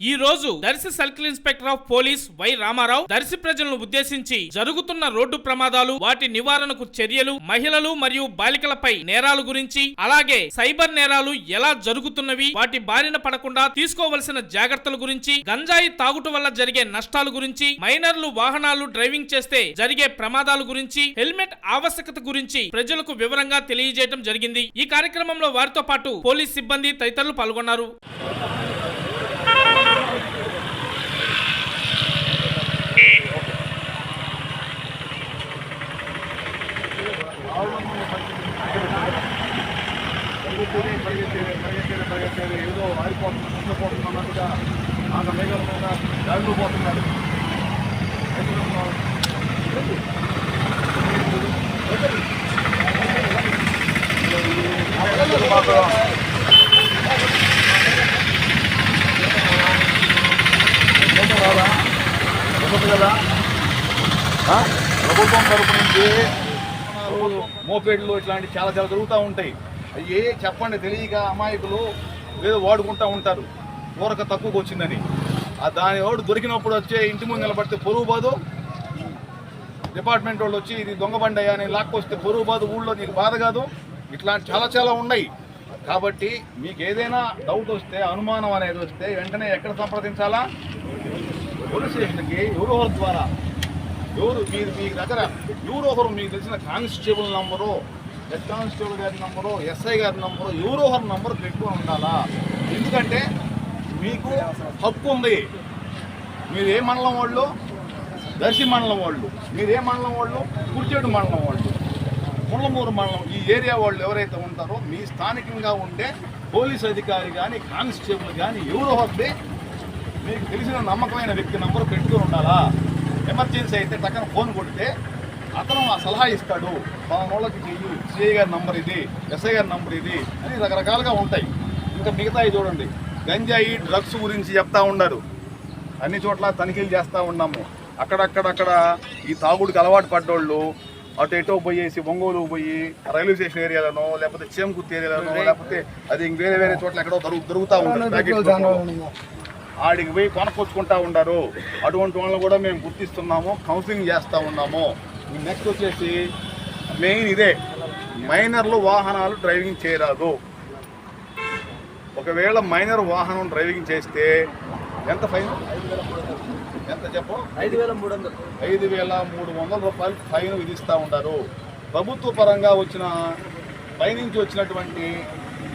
ఈ రోజు Darshi circle inspector of police Y Ramarao Darshi ప్రజలను ఉద్దేశించి జరుగుతున్న రోడ్డు ప్రమాదాలు వాటి నివారణకు చర్యలు మహిళలు మరియు బాలికలపై నేరాలు గురించి అలాగే సైబర్ నేరాలు ఎలా జరుగుతున్నవి వాటి బారిన పడకుండా తీసుకోవలసిన జాగ్రత్తల గురించి గంజాయి తాగుట వల్ల జరిగే నష్టాల గురించి మైనర్లు వాహనాలు డ్రైవింగ్ చేస్తే జరిగే ప్రమాదాల గురించి హెల్మెట్ ఆవశ్యకత గురించి ప్రజలకు వివరంగా తెలియజేయడం జరిగింది. ఈ కార్యక్రమంలో వారితో పాటు పోలీస్ సిబ్బంది తదితరులు పాల్గొన్నారు. కదా ప్రభుత్వం తరపు నుంచి మోపేడ్లు ఇట్లాంటి చాలా చాలా జరుగుతూ ఉంటాయి. అయ్యే చెప్పండి తెలియక అమాయకులు ఏదో వాడుకుంటూ ఉంటారు. ఊరక తక్కువకు వచ్చిందని. ఆ దాని వాడు దొరికినప్పుడు వచ్చే ఇంటి ముందు నిలబడితే పొరుగు బాదు. డిపార్ట్మెంట్ వాళ్ళు వచ్చి ఇది దొంగ బండి అయ్యా అని లాక్కొస్తే పొరుగు బాదు ఊళ్ళో నీకు బాధ కాదు. ఇట్లాంటి చాలా చాలా ఉన్నాయి. కాబట్టి మీకు ఏదైనా డౌట్ వస్తే అనుమానం అనేది వస్తే వెంటనే ఎక్కడ సంప్రదించాలా? పోలీస్ స్టేషన్కి ఎవరో ద్వారా. ఎవరు? మీరు మీ దగ్గర ఎవరో ఒకరు మీకు తెలిసిన కానిస్టేబుల్ నంబరు హెడ్ కానిస్టేబుల్ గారి నంబరు ఎస్ఐ గారి నంబరు ఎవరో ఒకరు నంబర్ పెట్టుకొని ఉండాలా? ఎందుకంటే మీకు హక్కు ఉంది. మీరు ఏ మండలం వాళ్ళు? దర్శి మండలం వాళ్ళు. మీరు ఏ మండలం వాళ్ళు? కుర్చేడు మండలం వాళ్ళు. ముళ్ళమూరు మండలం ఈ ఏరియా వాళ్ళు ఎవరైతే ఉంటారో మీ స్థానికంగా ఉండే పోలీస్ అధికారి కానీ కానిస్టేబుల్ కానీ ఎవరో వస్తే మీకు తెలిసిన నమ్మకమైన వ్యక్తి నంబర్ పెట్టుకుని ఉండాలా? ఎమర్జెన్సీ అయితే టక్కన ఫోన్ కొడితే అతను ఆ సలహా ఇస్తాడు. మన వాళ్ళకి చెయ్యి. సిఐ గారి నంబర్ ఇది ఎస్ఐ గారి నంబర్ ఇది అని రకరకాలుగా ఉంటాయి. ఇంకా మిగతాయి చూడండి. గంజాయి డ్రగ్స్ గురించి చెప్తా ఉన్నారు. అన్ని చోట్ల తనిఖీలు చేస్తూ ఉన్నాము. అక్కడక్కడక్కడ ఈ తాగుడికి అలవాటు పడ్డోళ్ళు అటు ఎటో పోయేసి ఒంగోలు పోయి రైల్వే స్టేషన్ ఏరియాలోనో లేకపోతే చేమకుర్తి ఏరియాలోనో లేకపోతే అది ఇంక వేరే వేరే చోట్ల ఎక్కడో దొరుకు దొరుకుతూ ప్యాకెట్ ఆడికి పోయి కొనకొచ్చుకుంటా ఉండారు. అటువంటి వాళ్ళని కూడా మేము గుర్తిస్తున్నాము కౌన్సిలింగ్ చేస్తూ ఉన్నాము. నెక్స్ట్ వచ్చేసి మెయిన్ ఇదే. మైనర్లు వాహనాలు డ్రైవింగ్ చేయరాదు. ఒకవేళ మైనర్ వాహనం డ్రైవింగ్ చేస్తే ఎంత ఫైన్? ఎంత చెప్పు? ఐదు వేల మూడు వందలు ఐదు వేల మూడు వందల రూపాయలు ఫైన్ విధిస్తూ ఉంటారు ప్రభుత్వ పరంగా వచ్చిన పైనుంచి వచ్చినటువంటి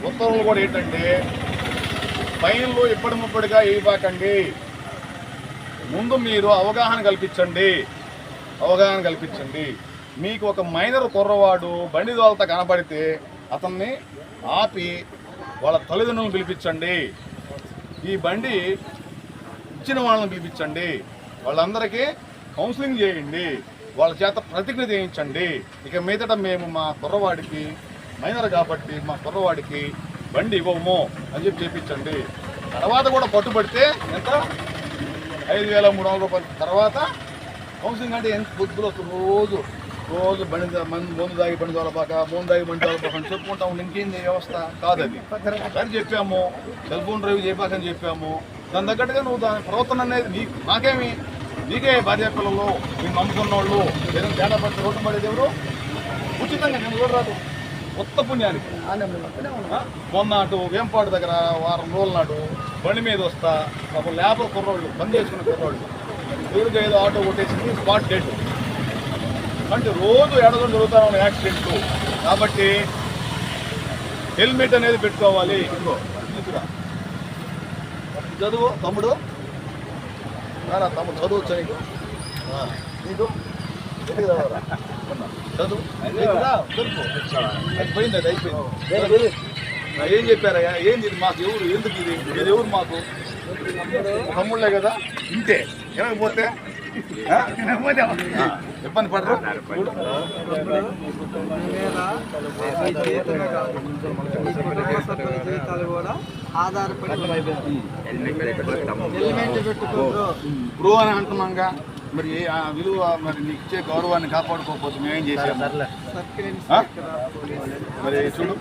ఉత్తర్వులు కూడా ఏంటంటే ఫైన్లు ఇప్పటి ముప్పటిగా ఇవ్వకండి ముందు మీరు అవగాహన కల్పించండి. అవగాహన కల్పించండి. మీకు ఒక మైనర్ కుర్రవాడు బండి దోలత కనపడితే అతన్ని ఆపి వాళ్ళ తల్లిదండ్రులను పిలిపించండి. ఈ బండి వచ్చిన వాళ్ళని పిలిపించండి. వాళ్ళందరికీ కౌన్సిలింగ్ చేయండి. వాళ్ళ చేత ప్రతిజ్ఞ చేయించండి. ఇక మీదట మేము మా కుర్రవాడికి మైనర్ కాబట్టి మా కుర్రవాడికి బండి ఇవ్వము అని చెప్పి చేయించండి తర్వాత కూడా పట్టుబడితే ఎంత? ఐదు వేల మూడు వందల రూపాయల. తర్వాత కౌన్సిలింగ్ అంటే ఎంత బుద్ధులు రోజు రోజు బండి దా- దాగి బండి తోలపాక మందు దాగి బండి తోలపాక అని చెప్పుకుంటా ఇంకేంది వ్యవస్థ? కాదు అది చెప్పాము. సెల్ ఫోన్ డ్రైవ్ చేయపాకని చెప్పాము. దాని తగ్గట్టుగా నువ్వు దాని ప్రవర్తన అనేది నీ నాకేమి నీకే భార్య పిల్లలు నేను నమ్ముకున్న వాళ్ళు ఏదైనా తేడా పడితే రోడ్డు పడేది ఎవరు? ఉచితంగా నేను కూడా రాదు. కొత్త పుణ్యానికి? మొన్న అటు వేంపాడు దగ్గర వారం రోజుల నాడు బండి మీద వస్తా పాపం లేబర్ కుర్రోళ్ళు బంద్ చేసుకున్న కుర్రోళ్ళు. ఎదురుగా ఏదో ఆటో కొట్టేసి స్పాట్ డెడ్. అంటే రోజు ఎడగడం జరుగుతా ఉన్న యాక్సిడెంట్లు కాబట్టి హెల్మెట్ అనేది పెట్టుకోవాలి. ఇదిగోరా. చదువు తమ్ముడు? రారా తమ్ముడు చదువు నీకు? ఆ, నీకు? చదవరా. చదువు? దొరుకు. అయిపోయింది? అది అయిపోయింది. ఏం చెప్పారయ్యా? ఏంది ఇది మాకు ఎవరు? ఎందుకు ఇది? ఇది ఎవరు మాకు? తమ్ముళ్ళే కదా? ఇంతే? ఆ, ఇబ్బంది పడరు. బ్రో అని అంటున్నాంగా. మరి ఆ విలువ మరి నీకు ఇచ్చే గౌరవాన్ని కాపాడుకోకపోతే మేమేం చేసాము మరి చూడు.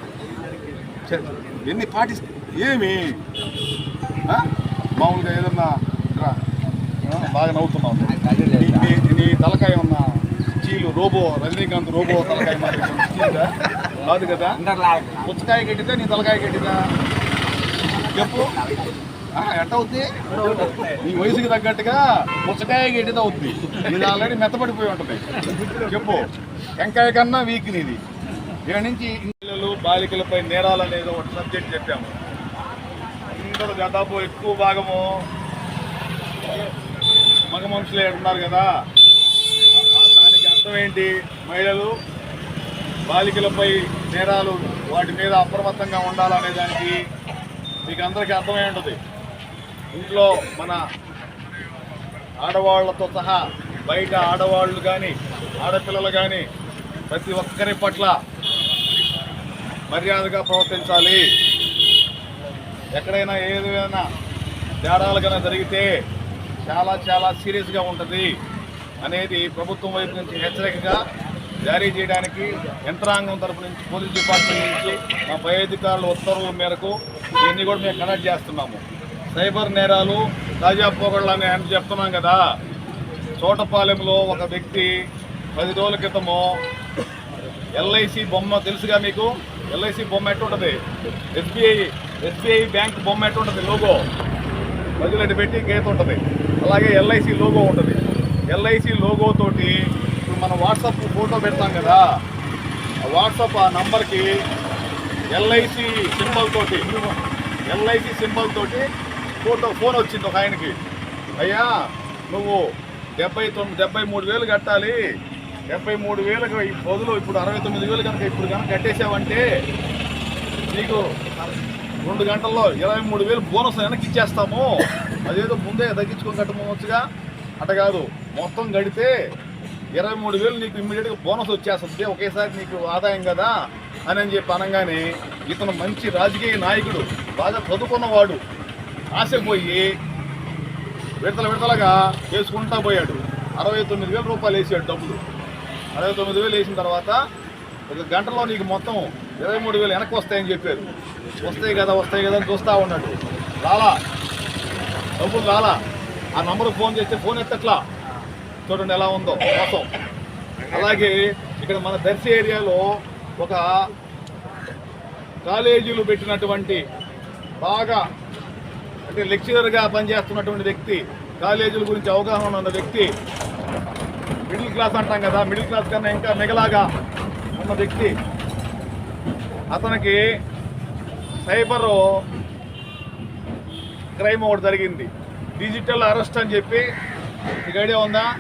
ఎన్ని పాటిస్తే ఏమి? మామూలుగా ఏదన్నా బాగా నవ్వుతున్నావు నీ- తలకాయ ఉన్న చీలు రోబో రజనీకాంత్ రోబో తలకాయ మాదిరి? కాదు కదా? పుచ్చకాయ గట్టిదా నీ తలకాయ గట్టిదా చెప్పు. ఎట్ట అవుద్ది? నీ వయసుకి తగ్గట్టుగా పుచ్చకాయ గట్టిదా అవుద్ది. ఇది ఆల్రెడీ మెత్తపడిపోయి ఉంటుంది. చెప్పు. వెంకాయ కన్నా వీక్ నీది. ఇక్కడ నుంచి పిల్లలు బాలికలపై నేరాలు అనేది ఒక సబ్జెక్ట్ చెప్పాము. ఇందులో దాదాపు ఎక్కువ భాగము మగ మనుషులే ఉన్నారు కదా. దానికి అర్థం ఏంటి? మహిళలు బాలికలపై నేరాలు వాటి మీద అప్రమత్తంగా ఉండాలనే దానికి మీకు అందరికీ అర్థమై ఉంటుంది. ఇంట్లో మన ఆడవాళ్ళతో సహా బయట ఆడవాళ్ళు కానీ ఆడపిల్లలు కానీ ప్రతి ఒక్కరి పట్ల మర్యాదగా ప్రవర్తించాలి. ఎక్కడైనా ఏదైనా తేడాలు కనుక జరిగితే చాలా చాలా సీరియస్గా ఉంటుంది అనేది ప్రభుత్వం వైపు నుంచి హెచ్చరికగా జారీ చేయడానికి యంత్రాంగం తరపు నుంచి పోలీస్ డిపార్ట్మెంట్ నుంచి మా పై అధికారుల ఉత్తర్వుల మేరకు ఇవన్నీ కూడా మేము కనెక్ట్ చేస్తున్నాము. సైబర్ నేరాలు తాజా పోగళ్ళు అని అని చెప్తున్నాం కదా. చోటపాలెంలో ఒక వ్యక్తి పది రోజుల క్రితము ఎల్ఐసి బొమ్మ తెలుసుగా మీకు? ఎల్ఐసి బొమ్మ ఎట్టుంటుంది ఎస్బీఐ ఎస్బీఐ బ్యాంక్ బొమ్మ ఎట్టుంటుంది లోగో. మధ్యలో పెట్టి గీత ఉంటుంది. అలాగే ఎల్ఐసి లోగో ఉంటుంది. ఎల్ఐసి లోగోతోటి ఇప్పుడు మనం వాట్సాప్ ఫోటో పెడతాం కదా. ఆ వాట్సాప్ ఆ నంబర్కి ఎల్ఐసి సింబల్ తోటి ఎల్ఐసి సింబల్ తోటి ఫోటో ఫోన్ వచ్చింది ఒక ఆయనకి. అయ్యా నువ్వు డెబ్బై తొమ్మిది డెబ్బై మూడు వేలు కట్టాలి. డెబ్బై మూడు వేలకు ఈ బదులు ఇప్పుడు అరవై తొమ్మిది వేలు కనుక ఇప్పుడు కనుక కట్టేసావంటే నీకు రెండు గంటల్లో ఇరవై మూడు వేలు బోనస్ వెనక్కి ఇచ్చేస్తాము అదేదో ముందే తగ్గించుకొని కట్టుకోవచ్చుగా అట కాదు. మొత్తం గడితే ఇరవై మూడు వేలు నీకు ఇమ్మీడియట్గా బోనస్ వచ్చేస్తుంది. ఒకేసారి నీకు ఆదాయం కదా? అని అని చెప్పి అనగానే ఇతను మంచి రాజకీయ నాయకుడు బాగా చదువుకున్నవాడు ఆశపోయి విడతల విడతలుగా వేసుకుంటా పోయాడు. అరవై తొమ్మిది వేల రూపాయలు వేసాడు డబ్బులు. అరవై తొమ్మిది వేలు వేసిన తర్వాత ఒక గంటలో నీకు మొత్తం ఇరవై మూడు వేలు వెనక్కి వస్తాయని చెప్పారు. వస్తాయి కదా వస్తాయి కదా అని చూస్తూ ఉన్నాడు. రాలా డబ్బులు రాలా ఆ నంబర్కి ఫోన్ చేస్తే ఫోన్ ఎత్తట్లా? చూడండి ఎలా ఉందో మోసం. అలాగే ఇక్కడ మన దర్శి ఏరియాలో ఒక కాలేజీలు పెట్టినటువంటి బాగా అంటే లెక్చరర్గా పనిచేస్తున్నటువంటి వ్యక్తి కాలేజీల గురించి అవగాహన ఉన్న వ్యక్తి మిడిల్ క్లాస్ అంటాం కదా మిడిల్ క్లాస్ కన్నా ఇంకా మిగలాగా ఉన్న వ్యక్తి. అతనికి సైబర్ క్రైమ్ ఒకటి జరిగింది. డిజిటల్ అరెస్ట్ అని చెప్పి ఇక ఐడియా ఉందా?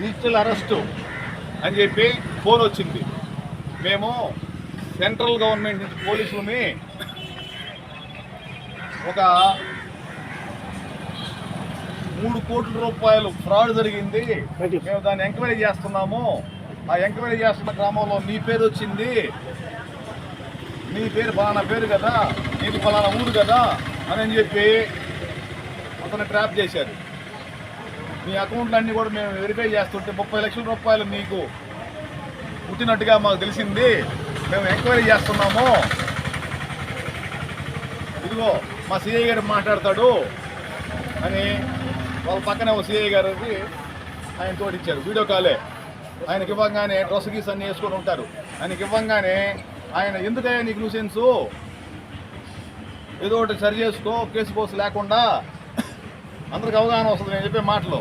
డిజిటల్ అరెస్టు అని చెప్పి ఫోన్ వచ్చింది. మేము సెంట్రల్ గవర్నమెంట్ నుంచి పోలీసులని ఒక మూడు కోట్ల రూపాయలు ఫ్రాడ్ జరిగింది. మేము దాన్ని ఎంక్వైరీ చేస్తున్నాము. ఆ ఎంక్వైరీ చేస్తున్న క్రమంలో నీ పేరు వచ్చింది. నీ పేరు ఫలానా పేరు కదా? నీది ఫలానా ఊరు కదా? అని చెప్పి అతను ట్రాప్ చేశారు. మీ అకౌంట్లన్నీ కూడా మేము వెరిఫై చేస్తుంటే ముప్పై లక్షల రూపాయలు మీకు పుట్టినట్టుగా మాకు తెలిసింది. మేము ఎంక్వైరీ చేస్తున్నాము. ఇదిగో మా సిఐ గారు మాట్లాడతాడు అని వాళ్ళ పక్కనే ఒక సిఐ గారికి ఆయన తోటి ఇచ్చారు. వీడియో కాలే. ఆయనకి ఇవ్వగానే డ్రెస్ గీస్ అన్నీ వేసుకొని ఉంటారు. ఆయనకి ఇవ్వగానే ఆయన ఎందుకయ్యా నీకు లూసెన్సు ఏదో ఒకటి సరి చేసుకో కేసు పోసు లేకుండా అందరికి అవగాహన వస్తుంది నేను చెప్పే మాటలు.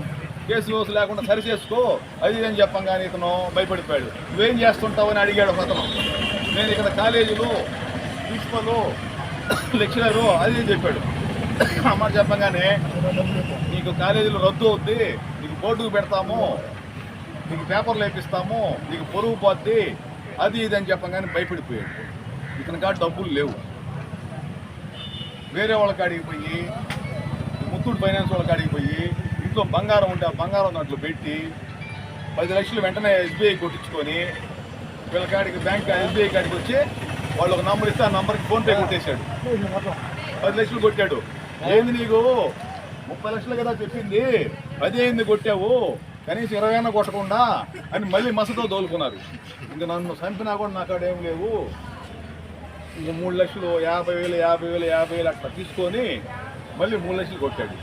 కేసు కోసు లేకుండా సరి చేసుకో అది ఇది అని చెప్పంగానే ఇతను భయపడిపోయాడు. నువ్వేం చేస్తుంటావు అని అడిగాడు అతను. నేను ఇక్కడ కాలేజీలు ప్రిన్సిపల్ లెక్చరరు అది ఇది చెప్పాడు. అమ్మ చెప్పంగానే నీకు కాలేజీలో రద్దు అవుద్ది నీకు బోర్డుకు పెడతాము నీకు పేపర్లు వేపిస్తాము నీకు పొరుగు పోద్ది అది ఇది అని చెప్పగానే భయపడిపోయాడు. ఇతను కాడ డబ్బులు లేవు. వేరే వాళ్ళ కాడికి పోయి ముత్తూట్ ఫైనాన్స్ వాళ్ళ కాడికి పోయి ఇంట్లో బంగారం ఉంటే ఆ బంగారం దాంట్లో పెట్టి పది లక్షలు వెంటనే ఎస్బీఐ కొట్టించుకొని వీళ్ళ కాడికి బ్యాంక్ ఎస్బీఐ కాడికి వచ్చి వాళ్ళు ఒక నంబర్ ఇస్తే ఆ నంబర్కి ఫోన్పే కొట్టేశాడు. పది లక్షలు కొట్టాడు. ఏంది నీకు? ముప్పై లక్షలు కదా చెప్పింది. పది ఏంది కొట్టావు? కనీసం ఇరవై అయినా కొట్టకుండా అని మళ్ళీ మసతో దోలుకున్నారు ఇంక నన్ను చంపినా కూడా నాకు అక్కడ ఏం లేవు. ఇంక మూడు లక్షలు యాభై వేలు యాభై వేలు యాభై వేలు అట్లా తీసుకొని మళ్ళీ మూడు లక్షలు కొట్టాడు.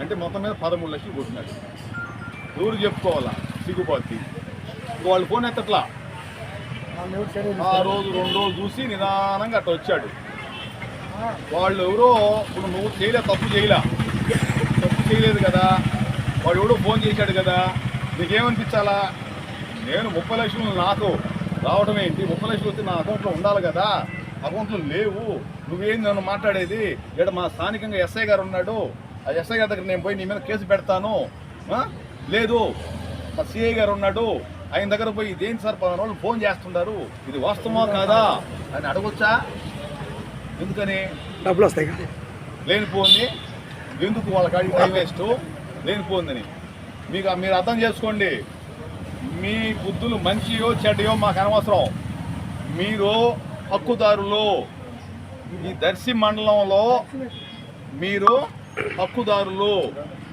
అంటే మొత్తం మీద పదమూడు లక్షలు కొట్టినాడు. ఎవరు చెప్పుకోవాలా? సిగ్గుపోద్ది వాళ్ళు ఫోన్ ఎత్తట్లా? ఆ రోజు రెండు రోజులు చూసి నిదానంగా అట్లా వచ్చాడు. వాళ్ళు ఎవరో ఇప్పుడు నువ్వు చేయలే తప్పు చేయలే. తప్పు చేయలేదు కదా. వాడు ఎవడో ఫోన్ చేశాడు కదా. నీకేమనిపించాలా? నేను ముప్పై లక్షలు నాకు రావడం ఏంటి? ముప్పై లక్షలు వచ్చి నా అకౌంట్లో ఉండాలి కదా. అకౌంట్లో లేవు. నువ్వేం నన్ను మాట్లాడేది? ఇక్కడ మా స్థానికంగా ఎస్ఐ గారు ఉన్నాడు. ఆ ఎస్ఐ గారి దగ్గర నేను పోయి నీ మీద కేసు పెడతాను? లేదు. మా సిఐ గారు ఉన్నాడు. ఆయన దగ్గర పోయి ఇదేంటి సార్ పలానా వాళ్ళు ఫోన్ చేస్తున్నారు ఇది వాస్తవమా కాదా? అని అడగొచ్చా? ఎందుకని? డబ్బులు వస్తాయి లేనిపోంది ఎందుకు వాళ్ళ కాడికి టైం వేస్ట్ లేనిపోందని మీకు మీరు అర్థం చేసుకోండి. మీ బుద్ధులు మంచియో చెడ్డయో మాకు అనవసరం. మీరు హక్కుదారులు. ఈ దర్శి మండలంలో మీరు హక్కుదారులు.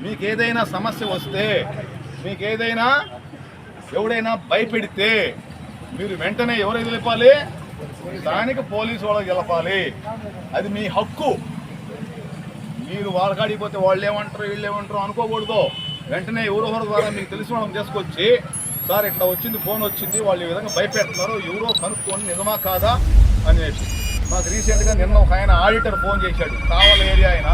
మీకు ఏదైనా సమస్య వస్తే మీకు ఏదైనా ఎవడైనా భయపెడితే మీరు వెంటనే ఎవరు గెలపాలి దానికి పోలీసు వాళ్ళకి గెలపాలి అది మీ హక్కు. మీరు వాళ్ళ కాడికి పోతే వాళ్ళు ఏమంటారు వీళ్ళు ఏమంటారు అనుకోకూడదు. వెంటనే ఎవరో ద్వారా మీకు తెలిసిన వాళ్ళని తీసుకొచ్చి సార్ ఇట్లా వచ్చింది ఫోన్ వచ్చింది వాళ్ళు ఈ విధంగా భయపెడుతున్నారు ఎవరో కనుక్కోండి నిజమా కాదా? అనేసి మాకు రీసెంట్గా నిన్న ఒక ఆయన ఆడిటర్ ఫోన్ చేశాడు. కావల ఏరియా ఆయన